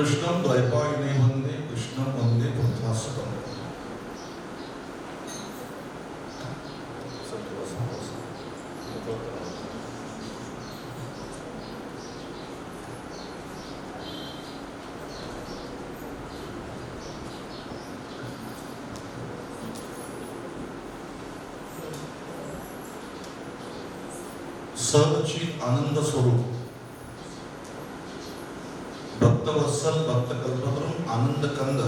कृष्णं द्वैपायने वंदे कृष्णं वंदे पुरुषासतम सर्वची आनंद स्वरूप भक्तवत्सल भक्त भक्तकल्पतरुण आनंद कंद.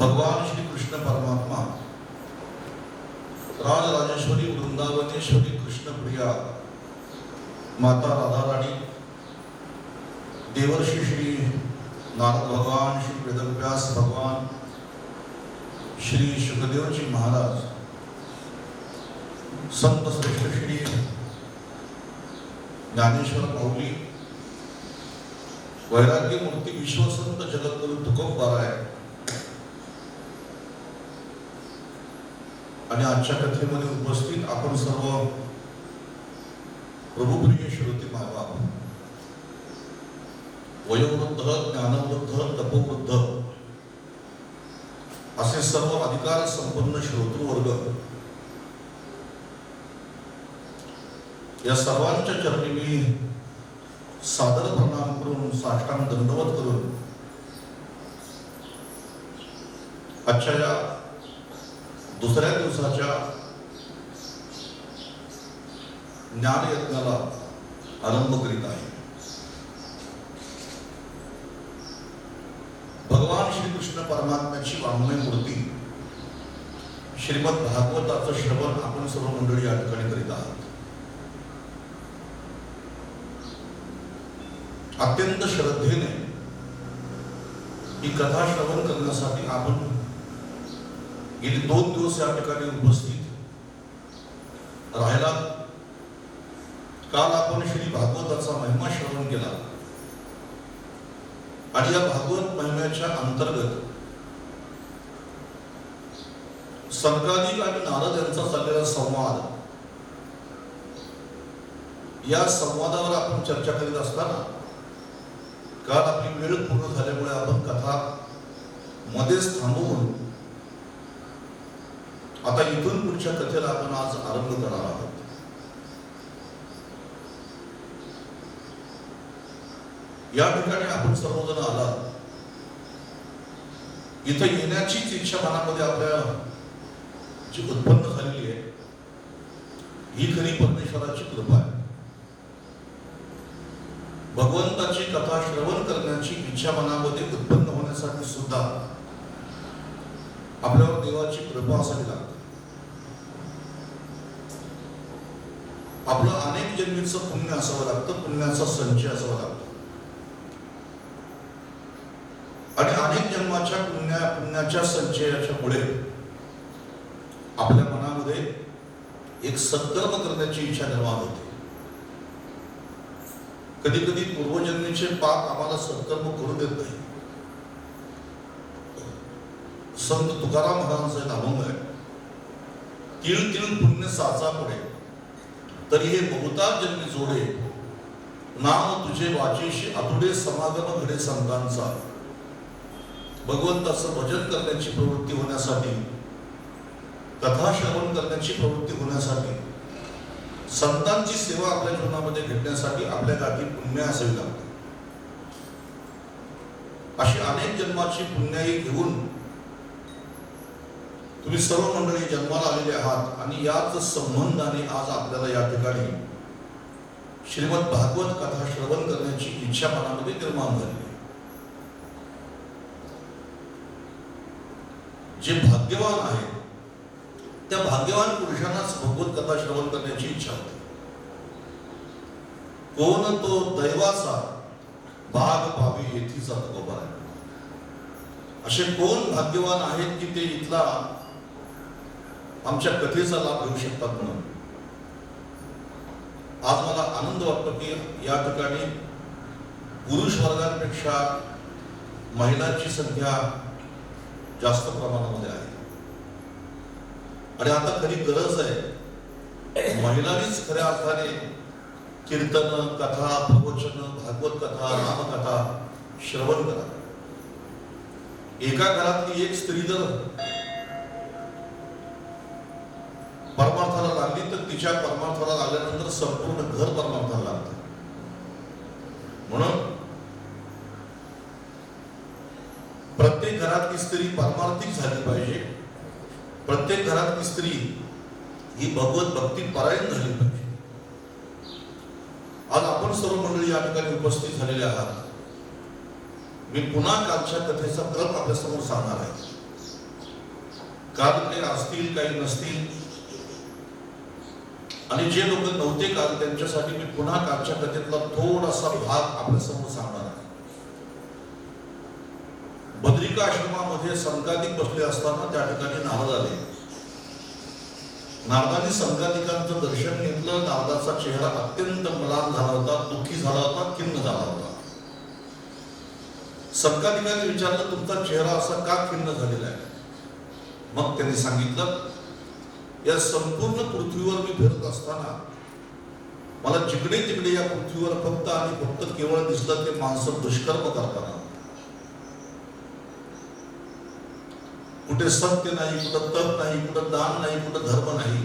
भगवान श्री कृष्ण परमात्मा. राजराजेश्वरी वृंदावनेश्वरी कृष्ण प्रिया माता राधाराणी. देवर्षी श्री नारद भगवान श्री वेदव्यास भगवान श्री सुखदेवजी महाराज. संत श्रेष्ठ श्री ज्ञानेश्वर माऊली वैराग्य मूर्ती विश्वसंत जगद्गुरु तुकोबाराय आणि आजच्या कथेमध्ये उपस्थित आपण सर्व प्रभुप्रिय श्रोते मायबाप वयोवृद्ध ज्ञानवृद्ध तपोवृद्ध असे सर्व अधिकार संपन्न श्रोतृवर्ग या सर्वांच्या चरणी मी सादर प्रणाम करून साष्टांग दंडवत करून आजच्या या दुसऱ्या दिवसाच्या ज्ञानयज्ञाला आरंभ करीत आहे. भगवान श्रीकृष्ण परमात्म्याची वाङ्मय मूर्ती श्रीमद भागवताचं श्रवण आपण सर्व मंडळी या ठिकाणी करीत आहात. अत्यंत श्रद्धेने ही कथा श्रवण करण्यासाठी आपण गेली दोन दिवस या ठिकाणी उपस्थित. राहिला काल आपण श्री भागवताचा महिमा श्रवण केला. आणि या भागवत महिम्याच्या अंतर्गत संकादिक आणि नारद यांचा चाललेला संवाद या संवादावर आपण चर्चा करीत असताना काल आपली वेळ पूर्ण झाल्यामुळे आपण कथा मध्येच थांबवून आता इथून पुढच्या कथेला आपण आज आरंभ करणार आहोत. या ठिकाणी आपण सर्वजण आला इथं येण्याचीच इच्छा मनामध्ये आपल्या जी उत्पन्न झालेली आहे ही खरी परमेश्वराची कृपा आहे. भगवंताची कथा श्रवण करण्याची इच्छा मनामध्ये उत्पन्न होण्यासाठी सुद्धा आपल्यावर देवाची कृपा असावी लागते. आपलं अनेक जन्मीचं पुण्य असावं लागतं पुण्याचा संचय असावा लागतो. आणि अनेक जन्माच्या पुण्या पुण्याच्या संचयाच्या पुढे आपल्या मनामध्ये एक सत्कर्म करण्याची इच्छा निर्माण होते. कधी कधी पूर्वजन्मीचे पाप आम्हाला सत्कर्म करू देत नाही. संत तुकाराम महाराजांचं एक अभंग आहे. तीळ तीळ पुण्य साचा पुढे. तरी हे बहुता जन्मी जोडे. नाम तुझे वाचेशी आतुडे समागम घडे संतांचा. भगवंताचं भजन करण्याची प्रवृत्ती होण्यासाठी कथा श्रवण करण्याची प्रवृत्ती होण्यासाठी संतांची सेवा आपल्या जीवनामध्ये घेण्यासाठी आपल्या गाठी पुण्य असावी लागते अशी अनेक जन्माची पुण्याई घेऊन तुम्ही सर्व मंडळी जन्माला आलेले आहात आणि याच संबंधाने आज आपल्याला या ठिकाणी श्रीमद भागवत कथा श्रवण करण्याची इच्छा मनामध्ये निर्माण झाली जे भाग्यवान आहेत त्या भाग्यवान पुरुषांनाच भगवत कथा श्रवण करण्याची इच्छा होती. कोण तो दैवाचा भाग भावी येथीचा तुकोबा आहे? असे कोण भाग्यवान आहेत की ते इथला आमच्या कथेचा लाभ घेऊ शकतात म्हणून? आज मला आनंद वाटतो की या ठिकाणी पुरुष वर्गांपेक्षा महिलांची संख्या जास्त प्रमाणामध्ये आहे. आणि आता खरी गरज आहे. महिलांनीच खऱ्या अर्थाने कीर्तन कथा प्रवचन भागवत कथा रामकथा श्रवण करा. एका घरातली एक स्त्री जर परमार्थाला लागली तर तिच्या परमार्थाला लागल्यानंतर संपूर्ण घर परमार्थाला लागतं. म्हणून प्रत्येक घरातली स्त्री परमार्थिक झाली पाहिजे. प्रत्येक घरातली स्त्री ही भगवत भक्ती परायण झाली पाहिजे. आज आपण सर्व मंडळी या ठिकाणी उपस्थित झालेले आहात. मी पुन्हा कालच्या कथेचा क्रम आपल्यासमोर सांगणार आहे. काल काही असतील काही नसतील आणि जे लोक नव्हते काल त्यांच्यासाठी मी पुन्हा कालच्या कथेतला थोडासा भाग आपल्यासमोर सांगणार आहे. बद्रिका आश्रमामध्ये संकाधिक बसले असताना त्या ठिकाणी नारद आले. नारदाने संकाधिकांचं दर्शन घेतलं. नारदाचा चेहरा अत्यंत मलान झाला होता दुःखी झाला होता खिन्न झाला होता. संकाधिकाने विचारलं तुमचा चेहरा असा का खिन्न झालेला आहे? मग त्यांनी सांगितलं या संपूर्ण पृथ्वीवर मी फिरत असताना मला जिकडे तिकडे या पृथ्वीवर फक्त आणि फक्त केवळ दिसलं ते माणसं दुष्कर्म करताना. कुठे सत्य नाही कुठं तप नाही कुठं दान नाही कुठं धर्म नाही.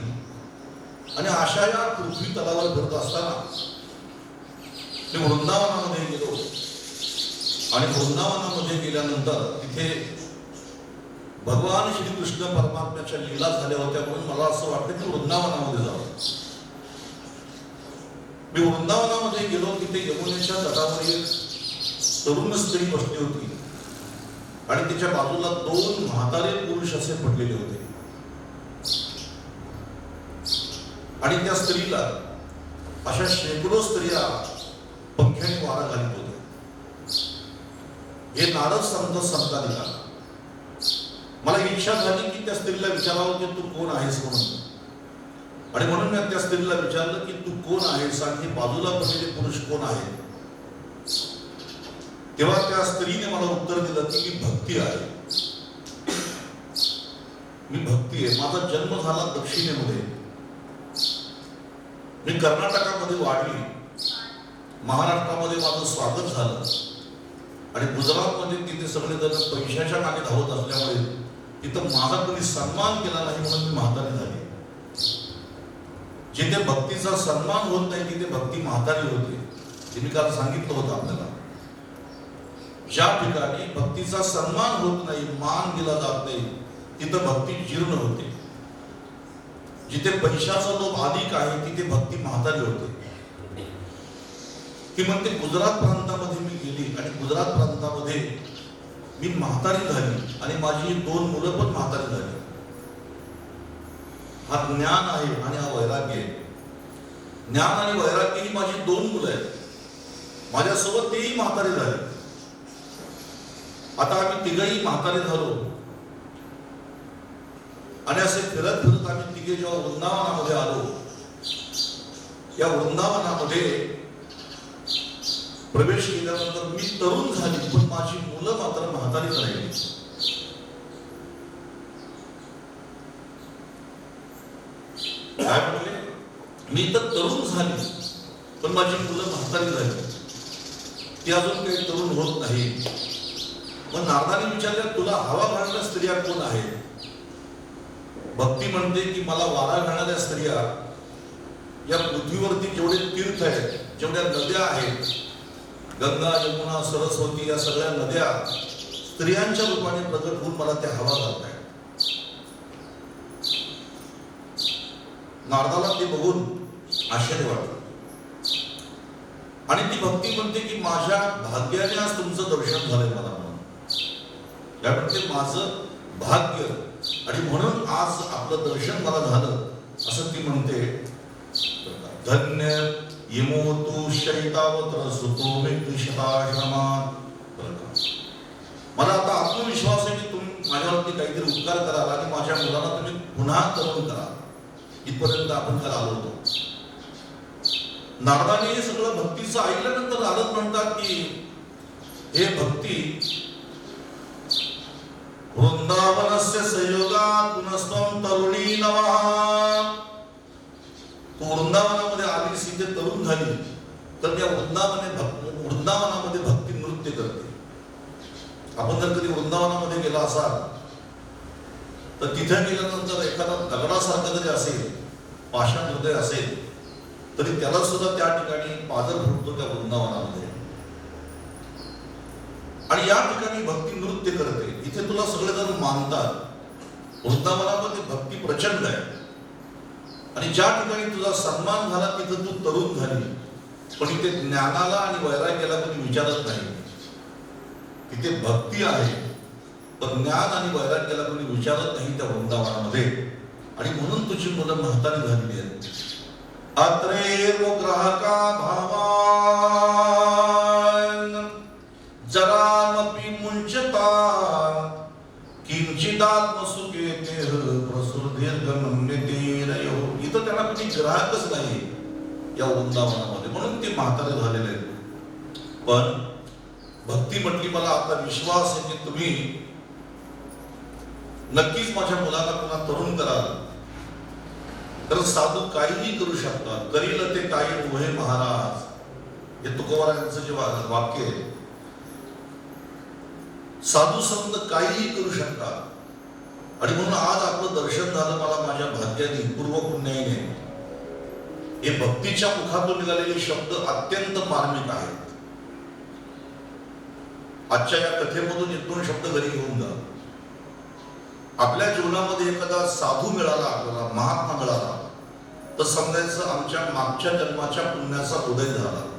आणि अशा या पृथ्वी तलावर फिरत असताना मी वृंदावनामध्ये गेलो. आणि वृंदावनामध्ये गेल्यानंतर तिथे भगवान श्रीकृष्ण परमात्म्याच्या लीला झाल्या होत्या म्हणून मला असं वाटतं की वृंदावनामध्ये जावं. मी वृंदावनामध्ये गेलो तिथे यमुनेच्या तटावर एक तरुण स्त्री बसली होती. आणि तिच्या बाजूला दोन म्हातारे पुरुष असे पडलेले होते. आणि त्या स्त्रीला अशा शेकडो स्त्रिया पंख्याने वारा घालत होत्या. हे नारद समजत संतानिका मला इच्छा झाली की त्या स्त्रीला विचारावं की तू कोण आहेस म्हणून. आणि म्हणून मी त्या स्त्रीला विचारलं की तू कोण आहेस आणि हे बाजूला पडलेले पुरुष कोण आहे तेव्हा त्या स्त्रीने मला उत्तर दिलं की मी भक्ती आहे. मी भक्ती आहे. माझा जन्म झाला दक्षिणेमध्ये. मी कर्नाटकामध्ये वाढली. महाराष्ट्रामध्ये माझं स्वागत झालं. आणि गुजरातमध्ये तिथे सगळे जण पैशाच्या मागे धावत असल्यामुळे तिथं माझा कोणी सन्मान केला नाही म्हणून मी म्हातारी झाली. जिथे भक्तीचा सन्मान होत नाही तिथे भक्ती म्हातारी होते. जे मी काल सांगितलं होतं आपल्याला. ज्या ठिकाणी भक्तीचा सन्मान होत नाही मान दिला जात नाही तिथं भक्ती जीर्ण होते. जिथे पैशाचा लोभ अधिक आहे तिथे भक्ती म्हातारी होते. ती म्हणते गुजरात प्रांतामध्ये मी गेली आणि गुजरात प्रांतामध्ये मी म्हातारी झाली आणि माझी दोन मुलं पण म्हातारी झाली. हा ज्ञान आहे आणि हा वैराग्य आहे. ज्ञान आणि वैराग्य ही माझी दोन मुलं आहेत. माझ्यासोबत तेही म्हातारी झाले. आता आम्ही तिघही म्हातारे झालो. आणि असे फिरत फिरत आम्ही तिघे जेव्हा वृंदावनामध्ये आलो या वृंदावनामध्ये प्रवेश केल्यानंतर मी तरुण झाली पण माझी मुलं मात्र म्हातारीच राहिली. काय म्हणले मी तर तरुण झाली पण माझी मुलं म्हातारी झाली. ती अजून काही तरुण होत नाही. मग नारदाने विचारलं तुला हवा घालणाऱ्या स्त्रिया कोण आहेत? भक्ती म्हणते की मला वारा घालणाऱ्या स्त्रिया या पृथ्वीवरती जेवढे तीर्थ आहेत जेवढ्या नद्या आहेत गंगा यमुना सरस्वती या सगळ्या नद्या स्त्रियांच्या रूपाने प्रकट होऊन मला त्या हवा घालत आहेत नारदाला ते बघून आश्चर्य वाटलं. आणि ती भक्ती म्हणते की माझ्या भाग्याने आज तुमचं दर्शन झालंय मला. म्हणून माझं भाग्य. आणि म्हणून आज आपलं दर्शन मला झालं असं ती म्हणते. धन्य इमो तू शैतावत्र सुतो मे मला आता आत्मविश्वास आहे की तुम्ही माझ्यावरती काहीतरी उपकार कराल आणि माझ्या मुलाला तुम्ही पुन्हा तरुण करा. इथपर्यंत आपण काल आलो होतो. नारदाने हे सगळं भक्तीचं ऐकल्यानंतर नारद म्हणतात की हे भक्ती वृंदावनस्य संयोगात पुनस्तम तरुणी नवा तो वृंदावनामध्ये आली सीते तरुण झाली. तर त्या वृंदावने वृंदावनामध्ये भक्ती नृत्य करते. आपण जर कधी वृंदावनामध्ये गेला असाल तर तिथे गेल्यानंतर एखादा दगडासारखा जरी असेल पाषाण हृदय असेल तरी त्याला सुद्धा त्या ठिकाणी पाजर फुटतो त्या वृंदावनामध्ये. आणि या ठिकाणी भक्ती नृत्य करते. तिथे तुला सगळेजण मानतात. वृंदावनामध्ये भक्ती प्रचंड आहे. आणि ज्या ठिकाणी तुझा सन्मान झाला तिथं तू तरुण झाली. पण इथे ज्ञानाला आणि वैराग्याला कोणी विचारत नाही. तिथे भक्ती आहे पण ज्ञान आणि वैराग्याला कोणी विचारत नाही त्या वृंदावनामध्ये. आणि म्हणून तुझी मुलं म्हातारी झालेली आहेत. अत्रेव ग्राहका भावा. प्रसुदीर्घमन्यतेरयो इथं त्यांना ग्राहकच नाही या वृंदावनामध्ये. म्हणून ते म्हातारे झालेले आहेत. पण भक्ती म्हटली मला आता विश्वास आहे की तुम्ही नक्कीच माझ्या मुलाला पुन्हा तरुण कराल. तर साधू काहीही करू शकतात. करील ते काही उभे महाराज. हे तुकोबारायांचं जे वाक्य आहे साधू संत काहीही करू शकतात. आणि म्हणून आज आपलं दर्शन झालं मला माझ्या भाग्याने पूर्व पुण्याने हे भक्तीच्या मुखातून निघालेले शब्द अत्यंत मार्मिक आहेत. आजच्या या कथेमधून एक दोन शब्द घरी घेऊन जा. आपल्या जीवनामध्ये एखादा साधू मिळाला आपल्याला महात्मा मिळाला तर समजायचं आमच्या मागच्या जन्माच्या पुण्याचा उदय झाला.